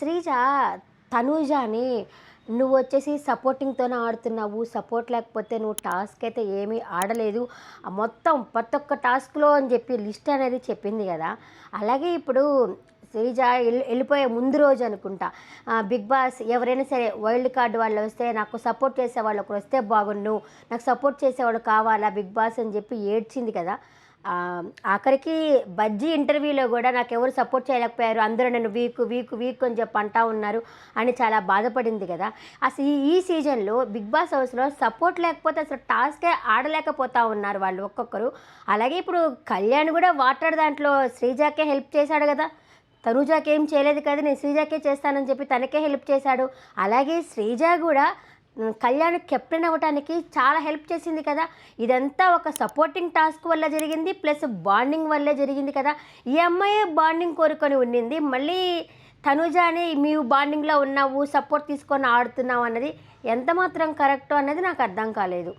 శ్రీజ తనూజాని నువ్వు వచ్చేసి సపోర్టింగ్తోనే ఆడుతున్నావు. సపోర్ట్ లేకపోతే నువ్వు టాస్క్ అయితే ఏమీ ఆడలేదు. మొత్తం ప్రతి ఒక్క టాస్క్లో అని చెప్పి లిస్ట్ అనేది చెప్పింది కదా. అలాగే ఇప్పుడు శ్రీజ వెళ్ళి వెళ్ళిపోయే ముందు రోజు అనుకుంటా. బిగ్ బాస్ ఎవరైనా సరే వైల్డ్ కార్డ్ వాళ్ళు వస్తే నాకు సపోర్ట్ చేసే వాళ్ళు ఒకరు వస్తే బాగుండు. నాకు సపోర్ట్ చేసేవాడు కావాలా బిగ్ బాస్ అని చెప్పి ఏడ్చింది కదా. ఆఖరికి బజ్జీ ఇంటర్వ్యూలో కూడా నాకు ఎవరు సపోర్ట్ చేయలేకపోయారు. అందరూ నన్ను వీక్ వీక్ వీక్ అని చెప్పి అంటా ఉన్నారు అని చాలా బాధపడింది కదా. అసలు ఈ ఈ సీజన్లో బిగ్ బాస్ హౌస్లో సపోర్ట్ లేకపోతే అసలు టాస్కే ఆడలేకపోతా ఉన్నారు వాళ్ళు ఒక్కొక్కరు. అలాగే ఇప్పుడు కళ్యాణ్ కూడా వాటర్ దాంట్లో శ్రీజాకే హెల్ప్ చేశాడు కదా. తనుజాకి ఏం చేయలేదు కదా నేను శ్రీజాకే చేస్తానని చెప్పి తనకే హెల్ప్ చేశాడు. అలాగే శ్రీజ కూడా కళ్యాణ్ కెప్టెన్ అవ్వడానికి చాలా హెల్ప్ చేసింది కదా. ఇదంతా ఒక సపోర్టింగ్ టాస్క్ వల్ల జరిగింది ప్లస్ బాండింగ్ వల్లే జరిగింది కదా. ఈ అమ్మాయే బాండింగ్ కోరుకొని ఉండింది. మళ్ళీ తనుజాని మీవు బాండింగ్లో ఉన్నావు సపోర్ట్ తీసుకొని ఆడుతున్నావు అన్నది ఎంత మాత్రం కరెక్ట్ అన్నది నాకు అర్థం కాలేదు.